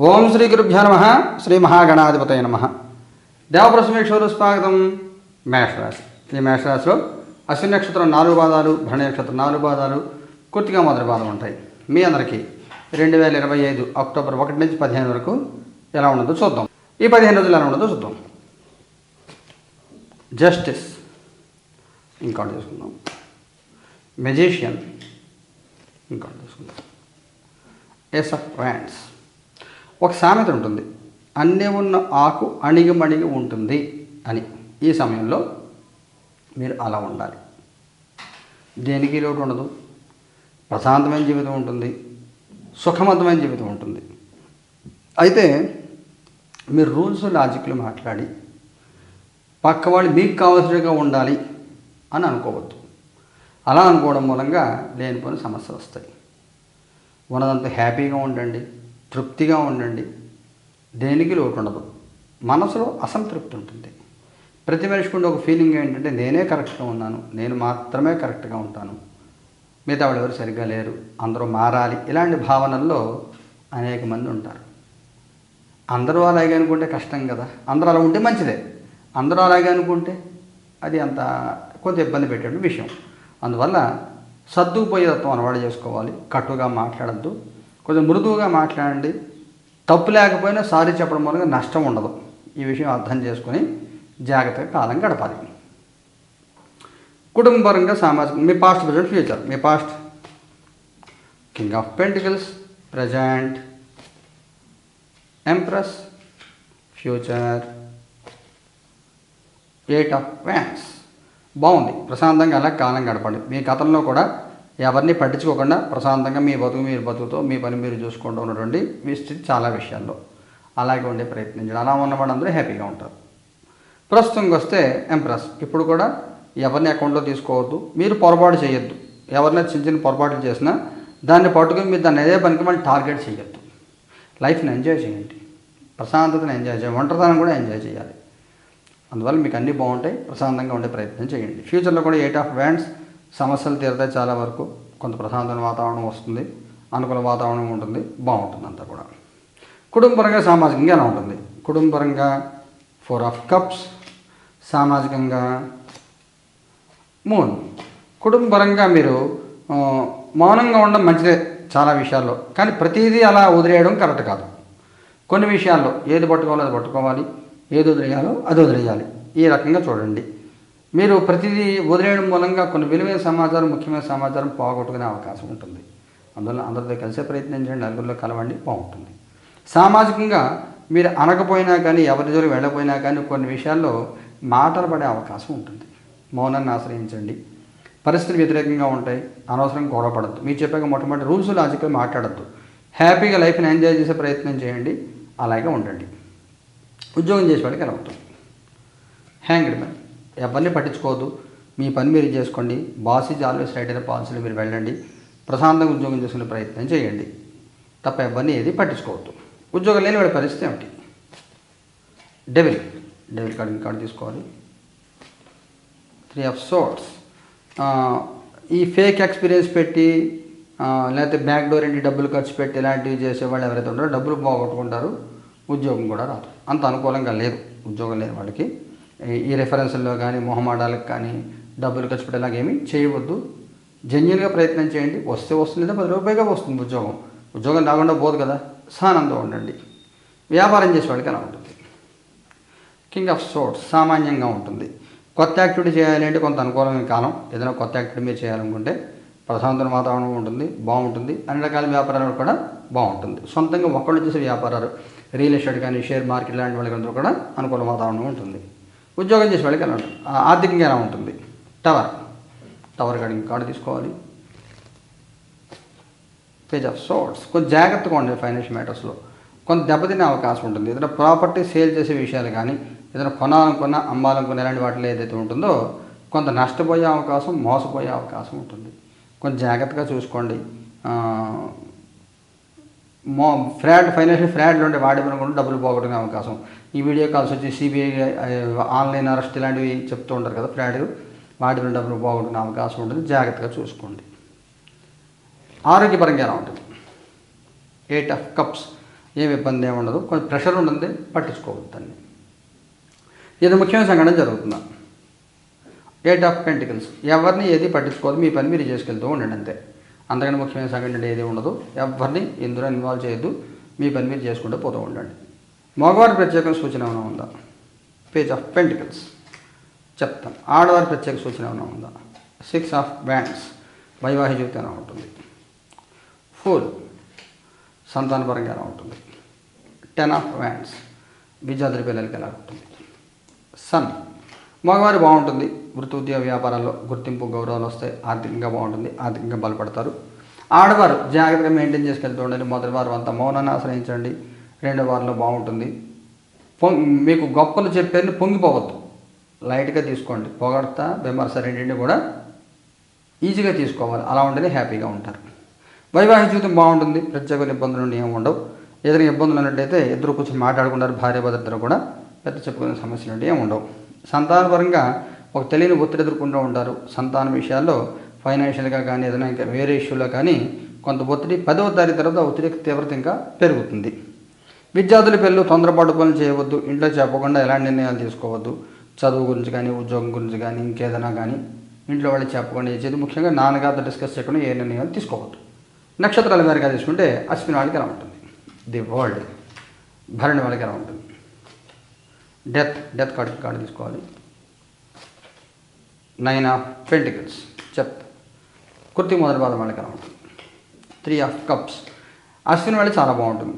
ఓం శ్రీ గురుభ్యో నమ. శ్రీ మహాగణాధిపతయ నమ. దేవప్రసమేశ్వరు స్వాగతం. మేషరాశి. ఈ మేషరాశిలో అశ్విని నక్షత్రం నాలుగు పాదాలు భరణి నక్షత్రం నాలుగు పాదాలు కుర్తిగా మొదటి పాదం ఉంటాయి. మీ అందరికీ రెండు వేల ఇరవై ఐదు అక్టోబర్ ఒకటి నుంచి పదిహేను వరకు ఎలా ఉండదో చూద్దాం. ఈ పదిహేను రోజులు ఎలా ఉండదో చూద్దాం. జస్టిస్. ఇంకోటి చూసుకుందాం. మెజిషియన్. ఇంకోటి చూసుకుందాం. ఎస్ ఆఫ్ ఫ్రాన్స్ ఒక సామెత ఉంటుంది. అన్నీ ఉన్న ఆకు అణిగిమణిగి ఉంటుంది అని. ఈ సమయంలో మీరు అలా ఉండాలి. దేనికి లోటు ఉండదు? ప్రశాంతమైన జీవితం ఉంటుంది. సుఖవంతమైన జీవితం ఉంటుంది. అయితే మీరు రూల్స్ లాజిక్లు మాట్లాడి పక్క వాళ్ళు మీకు కావాల్సినగా ఉండాలి అని అనుకోవద్దు. అలా అనుకోవడం మూలంగా లేనిపోయిన సమస్యలు వస్తాయి. ఉన్నదంత హ్యాపీగా ఉండండి. తృప్తిగా ఉండండి. దేనికి లోటు ఉండదు మనసులో అసంతృప్తి ఉంటుంది. ప్రతి మనిషికి ఉండే ఒక ఫీలింగ్ ఏంటంటే నేనే కరెక్ట్గా ఉన్నాను. నేను మాత్రమే కరెక్ట్గా ఉంటాను. మిగతా వాళ్ళు ఎవరు సరిగ్గా లేరు. అందరూ మారాలి. ఇలాంటి భావనల్లో అనేక మంది ఉంటారు. అందరూ అలాగే అనుకుంటే కష్టం కదా. అందరూ అలా ఉంటే మంచిదే. అందరూ అలాగే అనుకుంటే అది అంత కొంచెం ఇబ్బంది పెట్టే విషయం. అందువల్ల సర్దుకుపోయే తత్వం అలవాటు చేసుకోవాలి. కట్టుగా మాట్లాడద్దు. కొంచెం మృదువుగా మాట్లాడండి. తప్పు లేకపోయినా సారీ చెప్పడం మూలంగా నష్టం ఉండదు. ఈ విషయం అర్థం చేసుకొని జాగ్రత్తగా కాలం గడపాలి. కుటుంబపరంగా సామాజిక మీ past present future me past king of pentacles present empress future eight of wands బాగుంది. ప్రశాంతంగా అలా కాలం గడపండి. మీ గతంలో కూడా ఎవరిని పట్టించుకోకుండా ప్రశాంతంగా మీ బతుకు మీరు బతుకుతో మీ పని మీరు చూసుకుంటూ ఉన్నటువంటి మీ స్థితి చాలా విషయాల్లో అలాగే ఉండే ప్రయత్నించడం అలా ఉన్న వాళ్ళందరూ హ్యాపీగా ఉంటారు. ప్రస్తుతంకి వస్తే ఎంప్రెస్. ఇప్పుడు కూడా ఎవరిని అకౌంట్లో తీసుకోవద్దు. మీరు పొరపాటు చేయొద్దు. ఎవరినైనా చిన్న చిన్న పొరపాట్లు చేసినా దాన్ని పట్టుకుని మీరు దాన్ని అదే పనికి మళ్ళీ టార్గెట్ చేయొద్దు. లైఫ్ని ఎంజాయ్ చేయండి. ప్రశాంతతను ఎంజాయ్ చేయండి. ఒంటరితనం కూడా ఎంజాయ్ చేయాలి. అందువల్ల మీకు అన్నీ బాగుంటాయి. ప్రశాంతంగా ఉండే ప్రయత్నం చేయండి. ఫ్యూచర్లో కూడా ఎయిట్ ఆఫ్ వ్యాండ్స్ సమస్యలు తీరుతాయి చాలా వరకు కొంత ప్రశాంతమైన వాతావరణం వస్తుంది అనుకూల వాతావరణం ఉంటుంది బాగుంటుంది అంతా కూడా. కుటుంబపరంగా సామాజికంగా ఎలా ఉంటుంది. కుటుంబపరంగా ఫోర్ ఆఫ్ కప్స్. సామాజికంగా మూన్. కుటుంబపరంగా మీరు మౌనంగా ఉండడం మంచిదే చాలా విషయాల్లో. కానీ ప్రతిదీ అలా వదిలేయడం కరెక్ట్ కాదు. కొన్ని విషయాల్లో ఏది పట్టుకోవాలో అది పట్టుకోవాలి ఏది వదిలేయాలో అది వదిలేయాలి. ఈ రకంగా చూడండి. మీరు ప్రతిదీ వదిలేయడం మూలంగా కొన్ని విలువైన సమాచారం ముఖ్యమైన సమాచారం పోగొట్టుకునే అవకాశం ఉంటుంది. అందువల్ల అందరితో కలిసే ప్రయత్నం చేయండి నలుగురిలో కలవండి బాగుంటుంది. సామాజికంగా మీరు అనకపోయినా కానీ ఎవరి జోలికి వెళ్ళకపోయినా కానీ కొన్ని విషయాల్లో మాటలు పడే అవకాశం ఉంటుంది. మౌనాన్ని ఆశ్రయించండి. పరిస్థితులు వ్యతిరేకంగా ఉంటాయి. అనవసరంగా గొడవ పడద్దు. మీరు చెప్పాక మొట్టమొదటి రూల్స్ లాజిక్గా మాట్లాడద్దు. హ్యాపీగా లైఫ్ని ఎంజాయ్ చేసే ప్రయత్నం చేయండి. అలాగే ఉండండి. ఉద్యోగం చేసే వాళ్ళకి ఎలా ఉంటుంది? హ్యాంగ్డ్ మ్యాన్ ఎవరిని పట్టించుకోవద్దు. మీ పని మీరు చేసుకోండి. బాస్ ఈజ్ ఆల్వేస్ రైట్ అయిన పాలసీలు మీరు వెళ్ళండి. ప్రశాంతంగా ఉద్యోగం చేసుకునే ప్రయత్నం చేయండి. తప్ప ఎవరిని ఏది పట్టించుకోవద్దు. ఉద్యోగం లేని వాడి పరిస్థితి ఏమిటి? డెవిల్ డెవిల్ కార్డు కార్డు తీసుకోవాలి. త్రీ ఆఫ్ సోర్ట్స్ ఈ ఫేక్ ఎక్స్పీరియన్స్ పెట్టి లేకపోతే బ్యాక్ డోర్ ఇంటి డబ్బులు ఖర్చు పెట్టి ఇలాంటివి చేసేవాళ్ళు ఎవరైతే ఉంటారో డబ్బులు పోగొట్టుకుంటారు. ఉద్యోగం కూడా రాదు. అంత అనుకూలంగా లేదు. ఉద్యోగం లేని వాళ్ళకి. ఈ- రెఫరెన్స్లో కానీ మొహమాటాలకు కానీ డబ్బులు ఖర్చు పెట్టేలాగేమీ చేయవద్దు. జెన్యున్గా ప్రయత్నం చేయండి. వస్తే వస్తుంది లేదా పది రూపాయగా వస్తుంది ఉద్యోగం. ఉద్యోగం రాకుండా పోదు కదా. సానందం ఉండండి. వ్యాపారం చేసే వాళ్ళకి ఉంటుంది. కింగ్ ఆఫ్ సోర్స్ సామాన్యంగా ఉంటుంది. కొత్త యాక్టివిటీ చేయాలి అంటే కొంత అనుకూలమైన కాలం. ఏదైనా కొత్త యాక్టివిటీ మీరు చేయాలనుకుంటే ప్రశాంతమైన వాతావరణం ఉంటుంది బాగుంటుంది. అన్ని రకాల వ్యాపారాలు కూడా బాగుంటుంది. సొంతంగా ఒక్కళ్ళు చేసే వ్యాపారాలు రియల్ ఎస్టేట్ కానీ షేర్ మార్కెట్ లాంటి వాళ్ళకందరూ కూడా అనుకూల వాతావరణం ఉంటుంది. ఉద్యోగం చేసే వాళ్ళకి ఎలా ఉంటుంది. ఆర్థికంగా ఎలా ఉంటుంది? టవర్. టవర్ కార్డు కార్డు తీసుకోవాలి. Page of swords. కొంచెం జాగ్రత్తగా ఉండండి ఫైనాన్షియల్ మ్యాటర్స్లో కొంత దెబ్బతినే అవకాశం ఉంటుంది. ఏదైనా ప్రాపర్టీ సేల్ చేసే విషయాలు కానీ ఏదైనా కొనాలనుకున్నా అమ్మాలనుకున్న ఇలాంటి వాటిలో ఏదైతే ఉంటుందో కొంత నష్టపోయే అవకాశం మోసపోయే అవకాశం ఉంటుంది. కొంచెం జాగ్రత్తగా చూసుకోండి. మో ఫ్రాడ్ ఫైనాన్షియల్ ఫ్రాడ్లు ఉంటే వాడి కూడా డబ్బులు పోగొట్టుకునే అవకాశం. ఈ వీడియో కాల్స్ వచ్చి సిబిఐ ఆన్లైన్ అరెస్ట్ ఇలాంటివి చెప్తూ ఉంటారు కదా ఫ్రాడ్ వాటి వల్ల డబ్బులు పోగొట్టుకునే అవకాశం ఉంటుంది. జాగ్రత్తగా చూసుకోండి. ఆరోగ్యపరంగా ఎలా ఉంటుంది? ఎయిట్ ఆఫ్ కప్స్ ఏమి ఇబ్బంది ఏమి ఉండదు. కొంచెం ప్రెషర్ ఉంటుంది. పట్టించుకోవద్దు దాన్ని. ఇది ముఖ్యమైన సంఘటన జరుగుతుందా? ఎయిట్ ఆఫ్ పెంటికల్స్ ఎవరిని ఏది పట్టించుకోవద్దు మీ పని మీరు చేసుకెళ్తూ ఉండండి అంతే. అంతకంటే ముఖ్యమైన సంఘటన ఏది ఉండదు. ఎవరిని ఇందులో ఇన్వాల్వ్ చేయొద్దు. మీ పని మీరు చేసుకుంటూ పోతూ ఉండండి. మగవారి ప్రత్యేక సూచన ఏమైనా ఉందా? పేజ్ ఆఫ్ పెంటికల్స్ చెప్తాం ఆడవారి ప్రత్యేక సూచన ఏమైనా ఉందా? సిక్స్ ఆఫ్ బ్యాండ్స్ వైవాహిక జీవితం ఎలా ఉంటుంది? ఫోర్ సంతానపరంగా ఎలా ఉంటుంది? టెన్ ఆఫ్ వ్యాండ్స్ విద్యార్థుల పిల్లలకి ఎలా ఉంటుంది? సన్ మగవారి బాగుంటుంది. వృత్తి ఉద్యోగ వ్యాపారాల్లో గుర్తింపు గౌరవాలు వస్తాయి. ఆర్థికంగా బాగుంటుంది. ఆర్థికంగా బలపడతారు. ఆడవారు జాగ్రత్తగా మెయింటైన్ చేసుకెళ్తూ ఉండండి. మొదటి వారం అంతా మౌనాన్ని ఆశ్రయించండి. రెండో వారంలో బాగుంటుంది. మీకు గొప్పలు చెప్పారని పొంగిపోవద్దు. లైట్గా తీసుకోండి. పొగడతా విమర్శ రెండింటిని కూడా ఈజీగా తీసుకోవాలి. అలా ఉంటేనే హ్యాపీగా ఉంటారు. వైవాహిక జీవితం బాగుంటుంది. ప్రత్యేక ఇబ్బందులు నుండి ఏమి ఉండవు. ఏదైనా ఇబ్బందులు ఉన్నట్టయితే ఇద్దరు కూర్చొని మాట్లాడుకుంటారు. భార్య భద్రతలు కూడా పెద్ద చెప్పుకునే సమస్యలు ఏమి ఉండవు. సంతానపరంగా ఒక తెలియని ఒత్తిడి ఎదుర్కొంటూ ఉంటారు. సంతాన విషయాల్లో ఫైనాన్షియల్గా కానీ ఏదైనా ఇంకా వేరే ఇష్యూలో కానీ కొంత ఒత్తిడి పదవ తారీఖు తర్వాత ఒత్తిడి తీవ్రత ఇంకా పెరుగుతుంది. విద్యార్థుల పిల్లలు తొందరపాటు పనులు చేయవద్దు. ఇంట్లో చెప్పకుండా ఎలాంటి నిర్ణయాలు తీసుకోవద్దు. చదువు గురించి కానీ ఉద్యోగం గురించి కానీ ఇంకేదైనా కానీ ఇంట్లో వాళ్ళు చెప్పకుండా చేసేది ముఖ్యంగా నాన్నగారితో డిస్కస్ చేయకుండా ఏ నిర్ణయాలు తీసుకోవద్దు. నక్షత్రాల మేరగా తీసుకుంటే అశ్విని వాళ్ళకి ఎలా ఉంటుంది? The world. భరణి వాళ్ళకి ఎలా ఉంటుంది? డెత్ డెత్ కార్డు కార్డు తీసుకోవాలి. నైన్ ఆఫ్ పెంటికల్స్ చెప్ కుర్తి మొదటి పాదం వాళ్ళకి ఎలా ఉంటుంది త్రీ ఆఫ్ కప్స్ అశ్విన్ వెళ్ళి చాలా బాగుంటుంది.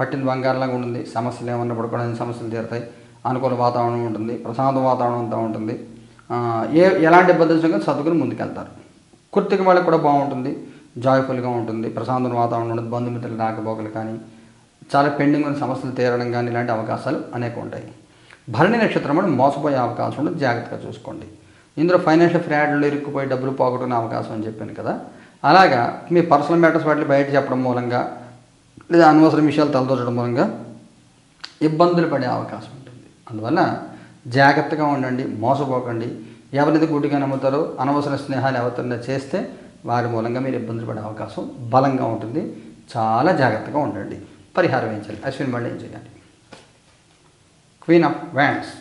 పట్టిన బంగారంలాగా ఉంటుంది. సమస్యలు ఏమన్నా పడుకోవడానికి సమస్యలు తీరుతాయి. అనుకూల వాతావరణం ఉంటుంది. ప్రశాంత వాతావరణం అంతా ఉంటుంది. ఏ ఎలాంటి ఇబ్బందులు వచ్చినా కానీ ముందుకెళ్తారు. కుర్తికి వాళ్ళకి కూడా బాగుంటుంది. జాయ్ఫుల్గా ఉంటుంది. ప్రశాంత వాతావరణం ఉంటుంది. బంధుమిత్రులు రాకపోకలు కానీ చాలా పెండింగ్ ఉన్న సమస్యలు తీరడం కానీ ఇలాంటి అవకాశాలు అనేక ఉంటాయి. భరణి నక్షత్రం అంటే మోసపోయే అవకాశం ఉంటుంది జాగ్రత్తగా చూసుకోండి. ఇందులో ఫైనాన్షియల్ ఫ్రాడ్లో ఇరుక్కుపోయి డబ్బులు పోగొట్టుకునే అవకాశం అని చెప్పాను కదా. అలాగా మీ పర్సనల్ మ్యాటర్స్ వాటిని బయట చెప్పడం మూలంగా లేదా అనవసర విషయాలు తలదోచడం మూలంగా ఇబ్బందులు పడే అవకాశం ఉంటుంది. అందువల్ల జాగ్రత్తగా ఉండండి మోసపోకండి. ఎవరిది గుడ్డిగా నమ్ముతారో అనవసర స్నేహాలు ఎవరితో చేస్తే వారి మూలంగా మీరు ఇబ్బందులు పడే అవకాశం బలంగా ఉంటుంది. చాలా జాగ్రత్తగా ఉండండి. పరిహారం ఏం చేయాలి? అశ్విన్ వాళ్ళు ఏం చేయాలి? క్వీన్ ఆఫ్ వ్యాండ్స్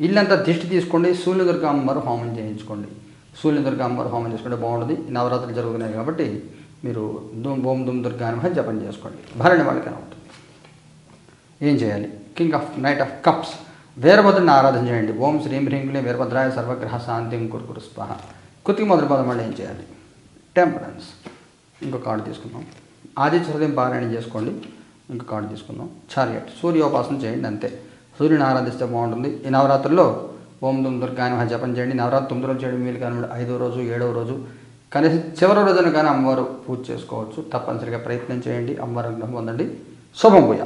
ఇల్లంతా దిష్టి తీసుకోండి సూర్యదుర్గ అమ్మవారు హోమం చేయించుకోండి. సూర్యదుర్గ అమ్మవారు హోమం చేసుకుంటే బాగుంటుంది. నవరాత్రులు జరుగుతున్నాయి కాబట్టి మీరు దుమ్ ఓం దుమ్ దుర్గా అని జపం చేసుకోండి. భరణి వాళ్ళకి అవుతుంది ఏం చేయాలి? King of knight of cups వీరభద్రుని ఆరాధన చేయండి. ఓం శ్రీం హ్రీం వీరభద్రాయ సర్వగ్రహ శాంతిం కురుకురు స్పహ. కుతికి మొదటి పదం వల్ల ఏం చేయాలి? టెంపరెన్స్ ఇంకో కార్డు తీసుకుందాం. ఆదిత్య హృదయం పారాయణ చేసుకోండి. ఇంకో కార్డు తీసుకుందాం. చారియట్ సూర్యోపాసన చేయండి అంతే. సూర్యుని ఆరాధిస్తే బాగుంటుంది. ఈ నవరాత్రుల్లో ఓం దుమ్ దుర్గాని జపం చేయండి. నవరాత్రి తొమ్మిది రోజులు చేయడం వీలు కానివ్వండి. ఐదో రోజు ఏడవ రోజు. కనీసం చివరి రోజున కానీ అమ్మవారు పూజ చేసుకోవచ్చు. తప్పనిసరిగా ప్రయత్నం చేయండి. అమ్మవారి పొందండి. శుభం పూజ